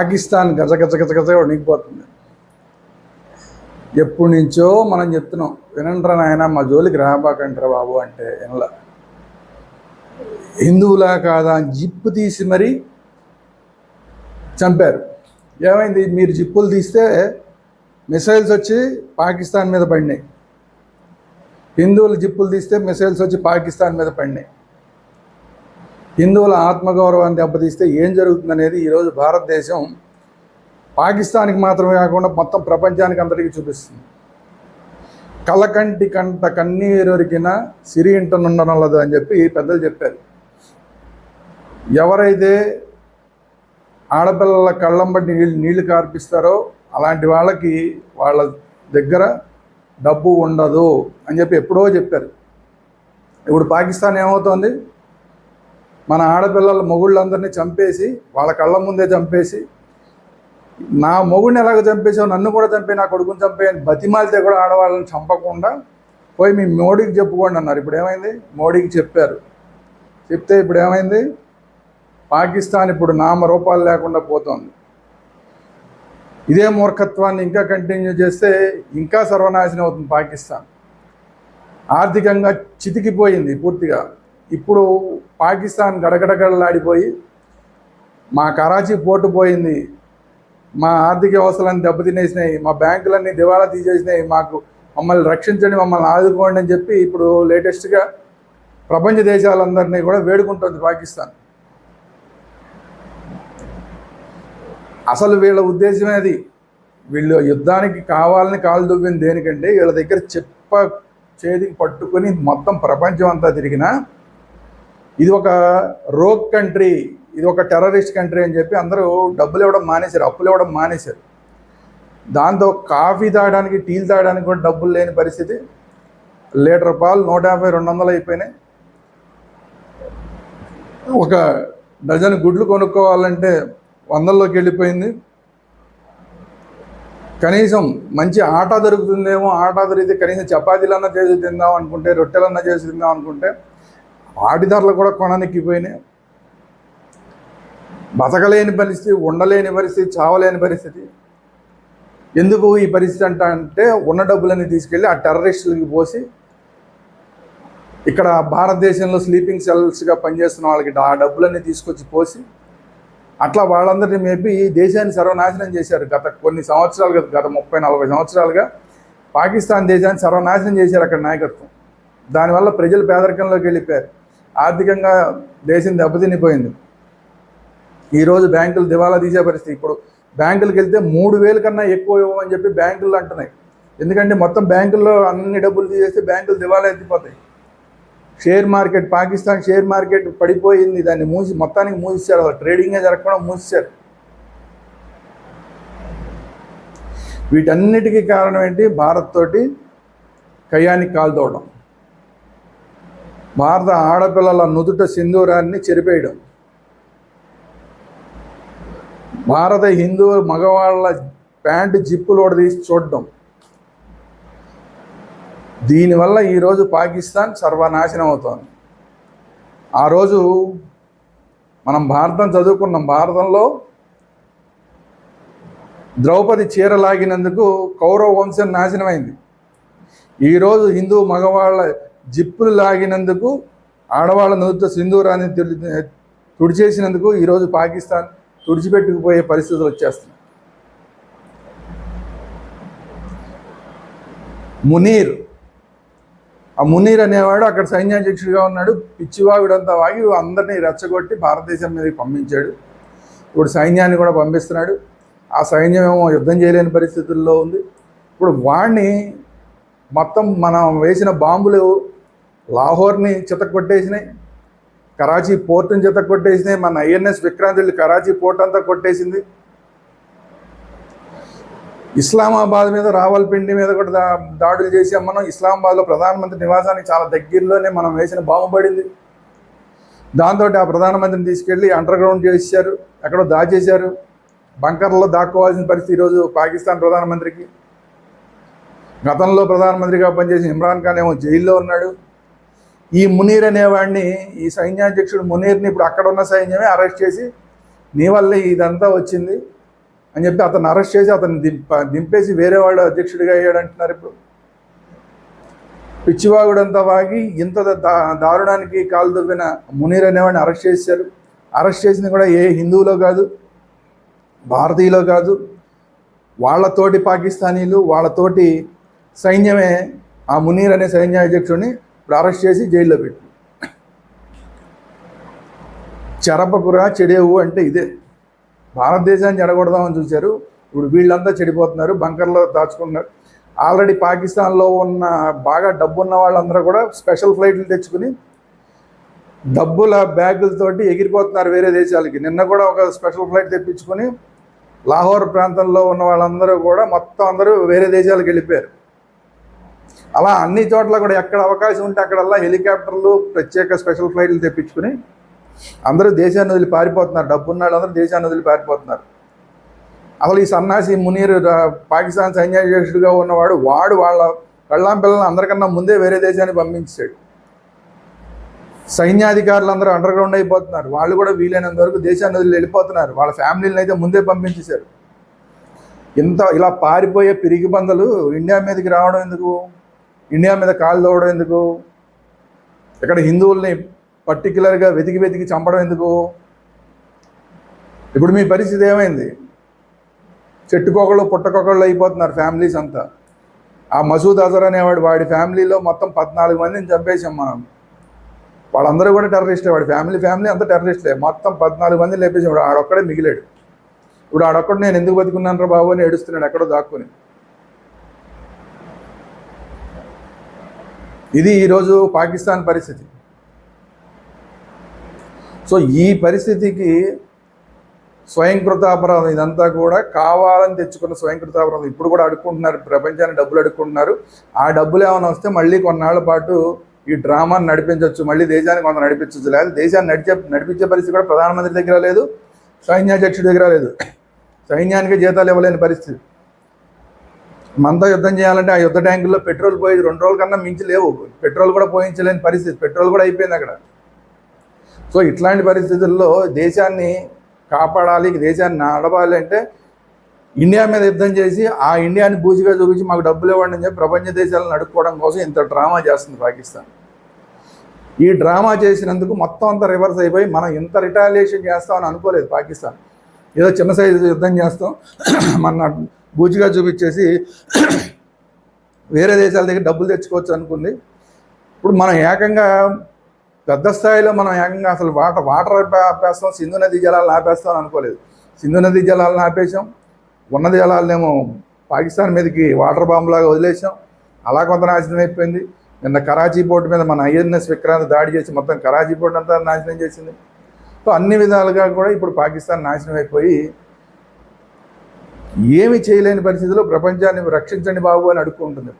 పాకిస్తాన్ గజ గజ గజ గజ వణిగిపోతుంది ఎప్పటి నుంచో మనం చెప్తున్నాం వినండ్రా నాయన మా జోలికి రాబాకంటారా బాబు అంటే వినలా. హిందువులా కాదా అని జిప్పు తీసి మరీ చంపారు. ఏమైంది? మీరు జిప్పులు తీస్తే మిసైల్స్ వచ్చి పాకిస్తాన్ మీద పడినాయి. హిందువులు జిప్పులు తీస్తే మిసైల్స్ వచ్చి పాకిస్తాన్ మీద పడినాయి. హిందువుల ఆత్మగౌరవాన్ని దెబ్బతీస్తే ఏం జరుగుతుందనేది ఈరోజు భారతదేశం పాకిస్తాన్కి మాత్రమే కాకుండా మొత్తం ప్రపంచానికి అందరికీ చూపిస్తుంది. కలకంటి కంట కన్నీరొరికిన సిరి ఇంటనుండనలదు అని చెప్పి పెద్దలు చెప్పారు. ఎవరైతే ఆడపిల్లల కళ్ళంబట్టి నీళ్ళు నీళ్ళు కార్పిస్తారో అలాంటి వాళ్ళకి వాళ్ళ దగ్గర డబ్బు ఉండదు అని చెప్పి ఎప్పుడో చెప్పారు. ఇప్పుడు పాకిస్తాన్ ఏమవుతోంది? మన ఆడపిల్లల మొగుళ్ళందరినీ చంపేసి వాళ్ళ కళ్ళ ముందే చంపేసి నా మొగుడిని ఎలాగ చంపేసావు నన్ను కూడా చంపే నా కొడుకుని చంపే అని బతిమాలితే కూడా ఆడవాళ్ళని చంపకుండా పోయి మీ మోడీకి చెప్పుకోండి అన్నారు. ఇప్పుడు ఏమైంది? మోడీకి చెప్పారు. చెప్తే ఇప్పుడు ఏమైంది? పాకిస్తాన్ ఇప్పుడు నామరూపాలు లేకుండా పోతోంది. ఇదే మూర్ఖత్వాన్ని ఇంకా కంటిన్యూ చేస్తే ఇంకా సర్వనాశనం అవుతుంది పాకిస్తాన్. ఆర్థికంగా చితికిపోయింది పూర్తిగా. ఇప్పుడు పాకిస్తాన్ గడగడగడలాడిపోయి మా కరాచీ పోటు పోయింది. మా ఆర్థిక వ్యవస్థలన్నీ దెబ్బతినేసినాయి. మా బ్యాంకులన్నీ దివాళా తీసేసినాయి. మాకు మమ్మల్ని రక్షించండి మమ్మల్ని ఆదుకోండి అని చెప్పి ఇప్పుడు లేటెస్ట్గా ప్రపంచ దేశాలందరినీ కూడా వేడుకుంటుంది పాకిస్తాన్. అసలు వీళ్ళ ఉద్దేశమే అది. వీళ్ళు యుద్ధానికి కావాలని కాలు దువ్వింది దేనికంటే వీళ్ళ దగ్గర చెప్ప చేతికి పట్టుకొని మొత్తం ప్రపంచం అంతా తిరిగినా ఇది ఒక రోగ్ కంట్రీ ఇది ఒక టెర్రరిస్ట్ కంట్రీ అని చెప్పి అందరూ డబ్బులు ఇవ్వడం మానేశారు అప్పులు ఇవ్వడం మానేశారు. దాంతో కాఫీ తాగడానికి టీలు తాగడానికి కూడా డబ్బులు లేని పరిస్థితి. లీటర్ పాలు నూట యాభై రెండు వందలు అయిపోయినాయి. ఒక డజన్ గుడ్లు కొనుక్కోవాలంటే వందల్లోకి వెళ్ళిపోయింది. కనీసం మంచి ఆట దొరుకుతుందేమో ఆట దొరికితే కనీసం చపాతీలన్నా చేసి తిందాం అనుకుంటే రొట్టెలన్నా చేసి తిందాం అనుకుంటే వాటి ధరలు కూడా పోయినాయి. బతకలేని పరిస్థితి ఉండలేని పరిస్థితి చావలేని పరిస్థితి. ఎందుకు ఈ పరిస్థితి అంట అంటే ఉన్న డబ్బులన్నీ తీసుకెళ్ళి ఆ టెర్రరిస్టులకి పోసి ఇక్కడ భారతదేశంలో స్లీపింగ్ సెల్స్గా పనిచేస్తున్న వాళ్ళకి ఆ డబ్బులన్నీ తీసుకొచ్చి పోసి అట్లా వాళ్ళందరినీ మేపి దేశాన్ని సర్వనాశనం చేశారు. గత కొన్ని సంవత్సరాలుగా గత ముప్పై నలభై సంవత్సరాలుగా పాకిస్తాన్ దేశాన్ని సర్వనాశనం చేశారు అక్కడ నాయకత్వం. దానివల్ల ప్రజలు పేదరికంలోకి వెళ్ళిపోయారు. ఆర్థికంగా దేశం దెబ్బతినిపోయింది. ఈరోజు బ్యాంకులు దివాలా తీసే పరిస్థితి. ఇప్పుడు బ్యాంకులకు వెళ్తే మూడు వేలు కన్నా ఎక్కువ ఇవ్వమని చెప్పి బ్యాంకులు అంటున్నాయి. ఎందుకంటే మొత్తం బ్యాంకుల్లో అన్ని డబ్బులు తీసేస్తే బ్యాంకులు దివాలా ఎత్తిపోతాయి. Share market Pakistan share market పడిపోయింది. దాన్ని మూసి మొత్తానికి మూసిస్తారు అసలు ట్రేడింగే జరగకుండా మూసిస్తారు వీటన్నిటికీ కారణం ఏంటి? భారత్ తోటి కయ్యానికి కాల్దోవడం భారత ఆడపిల్లల నుదుట సింధూరాన్ని చెరిపేయడం. భారత హిందూ మగవాళ్ళ ప్యాంటు జిప్పులు తీసి చూడడం. దీనివల్ల ఈరోజు పాకిస్తాన్ సర్వనాశనం అవుతోంది. ఆ రోజు మనం భారతం చదువుకున్నాం. భారతంలో ద్రౌపది చీర లాగినందుకు కౌరవ వంశం నాశనమైంది. ఈరోజు హిందూ మగవాళ్ళ జిప్పులు లాగినందుకు ఆడవాళ్ళ నృత్య సింధూరాన్ని తుడి- తుడిచేసినందుకు ఈరోజు పాకిస్తాన్ తుడిచిపెట్టుకుపోయే పరిస్థితులు వచ్చేస్తున్నాయి. మునీర్. ఆ మునీర్ అనేవాడు అక్కడ సైన్యాధ్యక్షుడిగా ఉన్నాడు. పిచ్చివాగుడంతా వాగి అందరినీ రెచ్చగొట్టి భారతదేశం మీదకి పంపించాడు. ఇప్పుడు సైన్యాన్ని కూడా పంపిస్తున్నాడు. ఆ సైన్యం ఏమో యుద్ధం చేయలేని పరిస్థితుల్లో ఉంది. ఇప్పుడు వాడిని మొత్తం మనం వేసిన బాంబులు లాహోర్ని చితక్కొట్టేసినాయి కరాచీ పోర్టుని చితక్కొట్టేసినాయి మన ఐఎన్ఎస్ విక్రాంత్ వెళ్ళి కరాచీ పోర్ట్ అంతా కొట్టేసింది. ఇస్లామాబాద్ మీద రావల్పిండి మీద కూడా దా దాడులు చేసాం మనం. ఇస్లామాబాద్లో ప్రధానమంత్రి నివాసానికి చాలా దగ్గరలోనే మనం వేసిన బాంబు పడింది. దాంతో ఆ ప్రధానమంత్రిని తీసుకెళ్ళి అండర్ గ్రౌండ్ చేశారు ఎక్కడో దాచేశారు. బంకర్లో దాక్కోవాల్సిన పరిస్థితి ఈరోజు పాకిస్తాన్ ప్రధానమంత్రికి. గతంలో ప్రధానమంత్రిగా పనిచేసిన ఇమ్రాన్ ఖాన్ ఏమో జైల్లో ఉన్నాడు. ఈ మునీర్ అనేవాడిని ఈ సైన్యాధ్యక్షుడు మునీర్ని ఇప్పుడు అక్కడ ఉన్న సైన్యమే అరెస్ట్ చేసి నీ వల్లే ఇదంతా వచ్చింది అని చెప్పి అతను అరెస్ట్ చేసి అతన్ని దింప దింపేసి వేరే వాళ్ళు అధ్యక్షుడిగా అయ్యాడు అంటున్నారు ఇప్పుడు. పిచ్చివాగుడంతా వాగి ఇంత దా దారుణానికి కాలు దువ్విన మునీర్ అనేవాడిని అరెస్ట్ చేశారు. అరెస్ట్ చేసింది కూడా ఏ హిందువులో కాదు భారతీయులో కాదు. వాళ్ళతోటి పాకిస్తానీలు వాళ్ళతోటి సైన్యమే ఆ మునీర్ అనే సైన్యాధ్యక్షుడిని ఇప్పుడు అరెస్ట్ చేసి జైల్లో పెట్టి. చెరపకురా చెడేవు అంటే ఇదే. భారతదేశాన్ని చెడగొడదామని చూశారు. ఇప్పుడు వీళ్ళంతా చెడిపోతున్నారు బంకర్లో దాచుకున్నారు ఆల్రెడీ పాకిస్తాన్లో ఉన్న బాగా డబ్బు ఉన్న వాళ్ళందరూ కూడా స్పెషల్ ఫ్లైట్లు తెచ్చుకుని డబ్బుల బ్యాగులతోటి ఎగిరిపోతున్నారు వేరే దేశాలకి. నిన్న కూడా ఒక స్పెషల్ ఫ్లైట్ తెప్పించుకొని లాహోర్ ప్రాంతంలో ఉన్న వాళ్ళందరూ కూడా మొత్తం అందరూ వేరే దేశాలకు వెళ్ళిపోయారు. అలా అన్ని చోట్ల కూడా ఎక్కడ అవకాశం ఉంటే అక్కడల్లా హెలికాప్టర్లు ప్రత్యేక స్పెషల్ ఫ్లైట్లు తెప్పించుకుని అందరూ దేశాన్ని వదిలి పారిపోతున్నారు. డబ్బున్న వాళ్ళందరూ దేశాన్ని వదిలి పారిపోతున్నారు. అసలు ఈ సన్నాసి మునీర్ పాకిస్తాన్ సైన్యాధ్యక్షుడిగా ఉన్నవాడు వాడు వాళ్ళ కళ్ళాం పిల్లల్ని అందరికన్నా ముందే వేరే దేశానికి పంపించాడు. సైన్యాధికారులు అందరూ అండర్ గ్రౌండ్ అయిపోతున్నారు. వాళ్ళు కూడా వీలైనంత వరకు దేశాన్ని వదిలి వెళ్ళిపోతున్నారు. వాళ్ళ ఫ్యామిలీని అయితే ముందే పంపించేశారు. ఇంత ఇలా పారిపోయే పిరిగి బందలు ఇండియా మీదకి రావడం ఎందుకు? ఇండియా మీద కాలు తోవడం ఎందుకు? ఇక్కడ హిందువుల్ని పర్టికులర్గా వెతికి వెతికి చంపడం ఎందుకు? ఇప్పుడు మీ పరిస్థితి ఏమైంది? చెట్టుకొకళ్ళు పుట్టకొకళ్ళు అయిపోతున్నారు ఫ్యామిలీస్ అంతా. ఆ మసూద్ అజర్ అనేవాడు వాడి ఫ్యామిలీలో మొత్తం పద్నాలుగు మందిని చంపేసాం మనం. వాళ్ళందరూ కూడా టెర్రరిస్టే వాడి ఫ్యామిలీ ఫ్యామిలీ అంతా టెర్రరిస్టే. మొత్తం పద్నాలుగు మందిని లేపేసాడు ఆడొక్కడే మిగిలాడు. ఇప్పుడు ఆడొక్కడు నేను ఎందుకు బతుకున్నాను రా బాబు అని ఏడుస్తున్నాడు ఎక్కడో దాక్కుని. ఇది ఈరోజు పాకిస్తాన్ పరిస్థితి. సో ఈ పరిస్థితికి స్వయంకృతాపరాధం ఇదంతా కూడా కావాలని తెచ్చుకున్న స్వయంకృతాపరాధం. ఇప్పుడు కూడా అడుక్కుంటున్నారు ప్రపంచాన్ని డబ్బులు అడుక్కుంటున్నారు. ఆ డబ్బులు ఏమైనా వస్తే మళ్ళీ కొన్నాళ్ళ పాటు ఈ డ్రామాను నడిపించవచ్చు మళ్ళీ దేశాన్ని కొంత నడిపించవచ్చు లేదు దేశాన్ని నడిచే నడిపించే పరిస్థితి కూడా ప్రధానమంత్రి దగ్గర లేదు సైన్యాధ్యక్షుడి దగ్గర లేదు. సైన్యానికి జీతాలు ఇవ్వలేని పరిస్థితి. మనతో యుద్ధం చేయాలంటే ఆ యుద్ధ ట్యాంకుల్లో పెట్రోల్ పోయేది రెండు రోజుల కన్నా మించి లేవు. పెట్రోల్ కూడా పోయించలేని పరిస్థితి. పెట్రోల్ కూడా అయిపోయింది అక్కడ. సో ఇట్లాంటి పరిస్థితుల్లో దేశాన్ని కాపాడాలి దేశాన్ని నడపాలి అంటే ఇండియా మీద యుద్ధం చేసి ఆ ఇండియాని బూజుగా చూపించి మాకు డబ్బులు ఇవ్వండి అని చెప్పి ప్రపంచ దేశాలను నడుపుకోవడం కోసం ఇంత డ్రామా చేస్తుంది పాకిస్తాన్. ఈ డ్రామా చేసినందుకు మొత్తం అంతా రివర్స్ అయిపోయి మనం ఇంత రిటాలియేషన్ చేస్తామని అనుకోలేదు పాకిస్తాన్. ఏదో చిన్న సైజు యుద్ధం చేస్తాం. మన బూచిగా చూపించేసి వేరే దేశాల దగ్గర డబ్బులు తెచ్చుకోవచ్చు అనుకుంది. ఇప్పుడు మనం ఏకంగా పెద్ద స్థాయిలో మనం ఏకంగా అసలు వాటర్ వాటర్ ఆపేస్తాం సింధు నది జలాలను ఆపేస్తాం అనుకోలేదు. సింధు నది జలాలను ఆపేసాం ఉన్న జలాలనేమో పాకిస్తాన్ మీదకి వాటర్ బాంబు లాగా వదిలేసాం అలా కొంత నాశనం అయిపోయింది. నిన్న కరాచీ పోర్టు మీద మన ఐఎన్ఎస్ విక్రాంత్ దాడి చేసి మొత్తం కరాచీ పోర్టు అంతా నాశనం చేసింది. సో అన్ని విధాలుగా కూడా ఇప్పుడు పాకిస్తాన్ నాశనం అయిపోయి ఏమి చేయలేని పరిస్థితిలో ప్రపంచాన్ని రక్షించండి బాబు అని అడుక్కుంటుంది.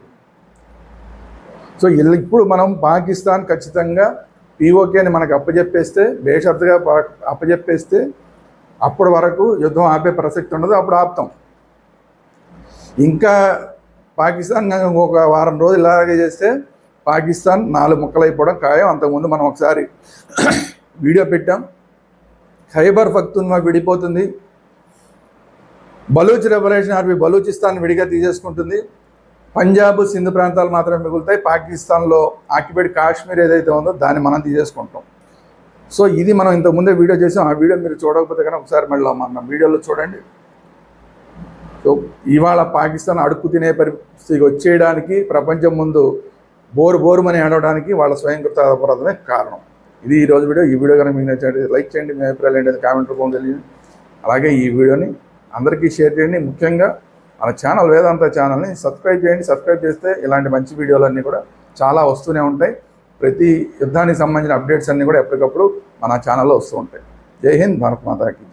సో ఇప్పుడు మనం పాకిస్తాన్ ఖచ్చితంగా పీఓకేని మనకు అప్పజెప్పేస్తే బేషరతుగా పా- అప్పటి వరకు యుద్ధం ఆపే ప్రసక్తి ఉండదు అప్పుడు ఆపుతాం. ఇంకా పాకిస్తాన్ ఒక వారం రోజులు ఇలాగే చేస్తే పాకిస్తాన్ నాలుగు ముక్కలైపోవడం ఖాయం. అంతకుముందు మనం ఒకసారి వీడియో పెట్టాం. ఖైబర్ పఖ్తూన్వా విడిపోతుంది. బలూచ్ రెవల్యూషన్ ఆర్మీ బలూచిస్తాన్ విడిగా తీసేసుకుంటుంది. పంజాబ్ సింధు ప్రాంతాలు మాత్రమే మిగులుతాయి. పాకిస్తాన్లో ఆక్యుపైడ్ కాశ్మీర్ ఏదైతే ఉందో దాన్ని మనం తీసేసుకుంటాం. సో ఇది మనం ఇంతకుముందే వీడియో చేసాం. ఆ వీడియో మీరు చూడకపోతే కానీ ఒకసారి మళ్ళీ మన వీడియోలో చూడండి. సో ఇవాళ పాకిస్తాన్ అడుక్కు తినే పరిస్థితికి వచ్చేయడానికి ప్రపంచం ముందు బోరు బోరుమని ఆడడానికి వాళ్ళ స్వయంకృత అపరాధమే కారణం. ఇది ఈ రోజు వీడియో. ఈ వీడియో కనుక మీకు నచ్చినట్టు లైక్ చేయండి. మీ అభిప్రాయాలు ఏంటంటే కామెంట్ రూపంలో తెలియదు అలాగే ఈ వీడియోని అందరికీ షేర్ చేయండి. ముఖ్యంగా మన ఛానల్ వేదాంత ఛానల్ని సబ్స్క్రైబ్ చేయండి. సబ్స్క్రైబ్ చేస్తే ఇలాంటి మంచి వీడియోలన్నీ కూడా చాలా వస్తూనే ఉంటాయి. ప్రతి యుద్ధానికి సంబంధించిన అప్డేట్స్ అన్నీ కూడా ఎప్పటికప్పుడు మన ఛానల్లో వస్తూ ఉంటాయి. జై హింద్. భారత్ మాతాకి.